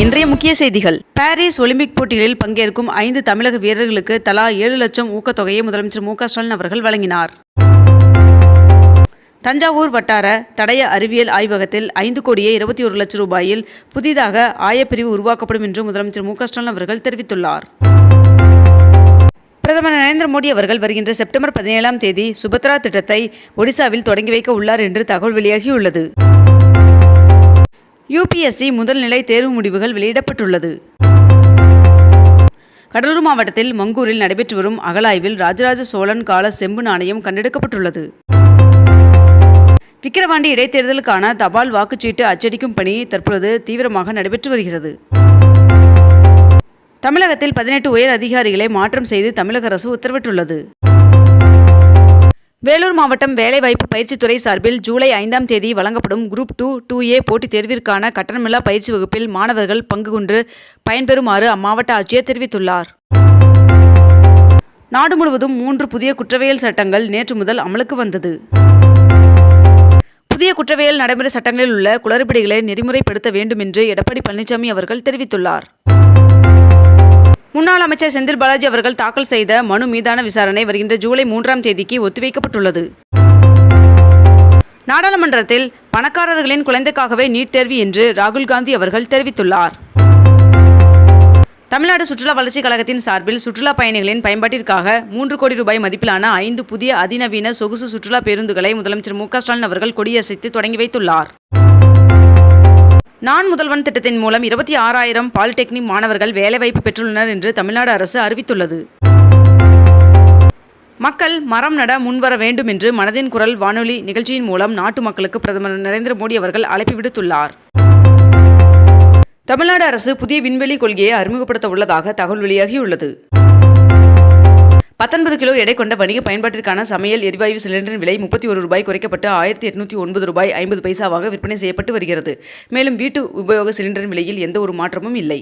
இன்றைய முக்கிய செய்திகள். பாரிஸ் ஒலிம்பிக் போட்டிகளில் பங்கேற்கும் ஐந்து தமிழக வீரர்களுக்கு தலா ஏழு லட்சம் ஊக்கத்தொகையை முதலமைச்சர் மு க ஸ்டாலின் அவர்கள் வழங்கினார். தஞ்சாவூர் வட்டார தடய அறிவியல் ஆய்வகத்தில் ஐந்து கோடியே இருபத்தி ஒரு லட்சம் ரூபாயில் புதிதாக ஆயப்பிரிவு உருவாக்கப்படும் என்று முதலமைச்சர் மு க ஸ்டாலின் அவர்கள் தெரிவித்துள்ளார். பிரதமர் நரேந்திர மோடி அவர்கள் வருகின்ற செப்டம்பர் பதினேழாம் தேதி சுபத்ரா திட்டத்தை ஒடிசாவில் தொடங்கி வைக்க உள்ளார் என்று தகவல் வெளியாகியுள்ளது. யுபிஎஸ்சி முதல்நிலை தேர்வு முடிவுகள் வெளியிடப்பட்டுள்ளது. கடலூர் மாவட்டத்தில் மங்கூரில் நடைபெற்று வரும் அகலாய்வில் ராஜராஜ சோழன் கால செம்பு நாணயம் கண்டெடுக்கப்பட்டுள்ளது. விக்கிரவாண்டி இடைத்தேர்தலுக்கான தபால் வாக்குச்சீட்டு அச்சடிக்கும் பணி தற்பொழுது தீவிரமாக நடைபெற்று வருகிறது. தமிழகத்தில் பதினெட்டு உயர் அதிகாரிகளை மாற்றம் செய்து தமிழக அரசு உத்தரவிட்டுள்ளது. வேலூர் மாவட்டம் வேலைவாய்ப்பு பயிற்சித்துறை சார்பில் ஜூலை ஐந்தாம் தேதி வழங்கப்படும் குரூப் டூ டூ ஏ போட்டித் தேர்விற்கான கட்டணமில்லா பயிற்சி வகுப்பில் மாணவர்கள் பங்கு கொண்டு பயன்பெறுமாறு அம்மாவட்ட ஆட்சியர் தெரிவித்துள்ளார். நாடு முழுவதும் மூன்று புதிய குற்றவியல் சட்டங்கள் நேற்று முதல் அமலுக்கு வந்தது. புதிய குற்றவியல் நடைமுறை சட்டங்களில் உள்ள குளறுபடிகளை நெறிமுறைப்படுத்த வேண்டும் என்று எடப்பாடி பழனிசாமி அவர்கள் தெரிவித்துள்ளார். முன்னாள் அமைச்சர் செந்தில் பாலாஜி அவர்கள் தாக்கல் செய்த மனு மீதான விசாரணை வருகின்ற ஜூலை மூன்றாம் தேதிக்கு ஒத்திவைக்கப்பட்டுள்ளது. நாடாளுமன்றத்தில் பணக்காரர்களின் குழந்தைக்காகவே நீட் தேர்வு என்று ராகுல் காந்தி அவர்கள் தெரிவித்துள்ளார். தமிழ்நாடு சுற்றுலா வளர்ச்சிக் கழகத்தின் சார்பில் சுற்றுலா பயணிகளின் பயன்பாட்டிற்காக மூன்று கோடி ரூபாய் மதிப்பிலான ஐந்து புதிய அதிநவீன சொகுசு சுற்றுலா பேருந்துகளை முதலமைச்சர் மு க ஸ்டாலின் அவர்கள் கொடியசைத்து தொடங்கி வைத்துள்ளார். நான் முதல்வன் திட்டத்தின் மூலம் இருபத்தி ஆறாயிரம் பாலிடெக்னிக் மாணவர்கள் வேலைவாய்ப்பு பெற்றுள்ளனர் என்று தமிழ்நாடு அரசு அறிவித்துள்ளது. மக்கள் மரம் நட முன்வர வேண்டும் என்று மனதின் குரல் வானொலி நிகழ்ச்சியின் மூலம் நாட்டு மக்களுக்கு பிரதமர் நரேந்திர மோடி அவர்கள் அழைப்பு விடுத்துள்ளார். தமிழ்நாடு அரசு புதிய விண்வெளி கொள்கையை அறிமுகப்படுத்த உள்ளதாக தகவல் வெளியாகியுள்ளது. பத்தொன்பது கிலோ எடை கொண்ட வணிக பயன்பாட்டிற்கான சமையல் எரிவாயு சிலிண்டரின் விலை முப்பத்தி ஒரு ரூபாய் குறைக்கப்பட்டு ஆயிரத்தி எட்நூற்றி ஒன்பது ரூபாய் ஐம்பது பைசாவாக விற்பனை செய்யப்பட்டு வருகிறது. மேலும் வீட்டு உபயோக சிலிண்டரின் விலையில் எந்த ஒரு மாற்றமும் இல்லை.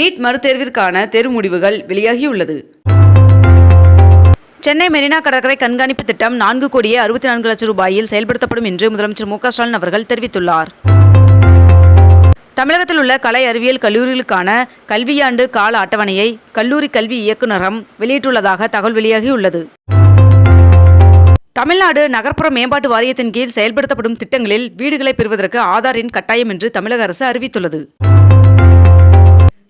நீட் மறுதேர்விற்கான தேர்வு முடிவுகள் வெளியாகியுள்ளது. சென்னை மெரினா கடற்கரை கண்காணிப்பு திட்டம் நான்கு கோடியே அறுபத்தி நான்கு லட்சம் ரூபாயில் செயல்படுத்தப்படும் என்று முதலமைச்சர் மு க ஸ்டாலின் அவர்கள் தெரிவித்துள்ளார். தமிழகத்தில் உள்ள கலை அறிவியல் கல்லூரிகளுக்கான கல்வியாண்டு கால அட்டவணையை கல்லூரி கல்வி இயக்குநரம் வெளியிட்டுள்ளதாக தகவல் வெளியாகியுள்ளது. தமிழ்நாடு நகர்ப்புற மேம்பாட்டு வாரியத்தின் கீழ் செயல்படுத்தப்படும் திட்டங்களில் வீடுகளை பெறுவதற்கு ஆதாரின் கட்டாயம் என்று தமிழக அரசு அறிவித்துள்ளது.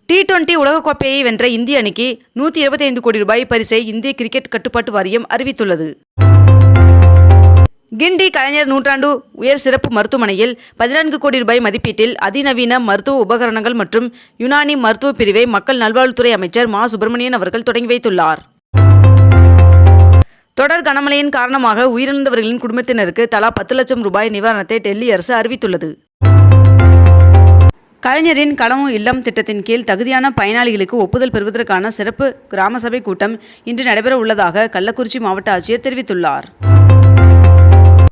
டி டுவெண்டி உலகக்கோப்பையை வென்ற இந்திய அணிக்கு நூற்றி இருபத்தி ஐந்து கோடி ரூபாய் பரிசை இந்திய கிரிக்கெட் கட்டுப்பாட்டு வாரியம் அறிவித்துள்ளது. கிண்டி கலைஞர் நூற்றாண்டு உயர் சிறப்பு மருத்துவமனையில் பதினான்கு கோடி ரூபாய் மதிப்பீட்டில் அதிநவீன மருத்துவ உபகரணங்கள் மற்றும் யுனானி மருத்துவ பிரிவை மக்கள் நல்வாழ்வுத்துறை அமைச்சர் மா சுப்பிரமணியன் அவர்கள் தொடங்கி வைத்துள்ளார். தொடர் கனமழையின் காரணமாக உயிரிழந்தவர்களின் குடும்பத்தினருக்கு தலா பத்து லட்சம் ரூபாய் நிவாரணத்தை டெல்லி அரசு அறிவித்துள்ளது. கலைஞரின் கனவு இல்லம் திட்டத்தின் கீழ் தகுதியான பயனாளிகளுக்கு ஒப்புதல் பெறுவதற்கான சிறப்பு கிராம சபை கூட்டம் இன்று நடைபெற உள்ளதாக கள்ளக்குறிச்சி மாவட்ட ஆட்சியர் தெரிவித்துள்ளார்.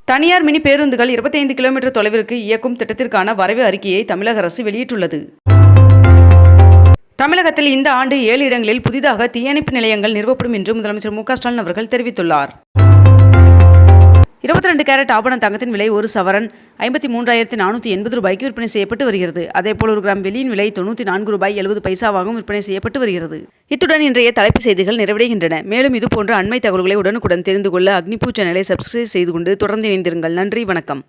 தனியார் மினி பேருந்துகள் 25 கிலோமீட்டர் தொலைவிற்கு இயக்கும் திட்டத்திற்கான வரைவு அறிக்கையை தமிழக அரசு வெளியிட்டுள்ளது. தமிழகத்தில் இந்த ஆண்டு ஏழு இடங்களில் புதிதாக தீயணைப்பு நிலையங்கள் நிறுவப்படும் என்று முதலமைச்சர் மு க ஸ்டாலின் அவர்கள் தெரிவித்துள்ளார். இருபத்தி ரெண்டு கேரட் ஆபண தங்கத்தின் விலை ஒரு சவரன். ஐம்பத்தி மூன்றாயிரத்தி நானூற்றி எண்பது ரூபாய்க்கு விற்பனை செய்யப்பட்டு வருகிறது. அதேபோல் ஒரு கிராம் வெள்ளியின் விலை தொண்ணூற்றி நான்கு ரூபாய் எழுபது பைசாவாகவும் விற்பனை செய்யப்பட்டு வருகிறது. இத்துடன் இன்றைய தலைப்பு செய்திகள் நிறைவடைகின்றன. மேலும் இதுபோன்ற அண்மை தகவல்களை உடனுக்குடன் தெரிந்து கொள்ள அக்னிபூ சேனலை சப்ஸ்கிரைப் செய்து கொண்டு தொடர்ந்து இணைந்திருங்கள். நன்றி வணக்கம்.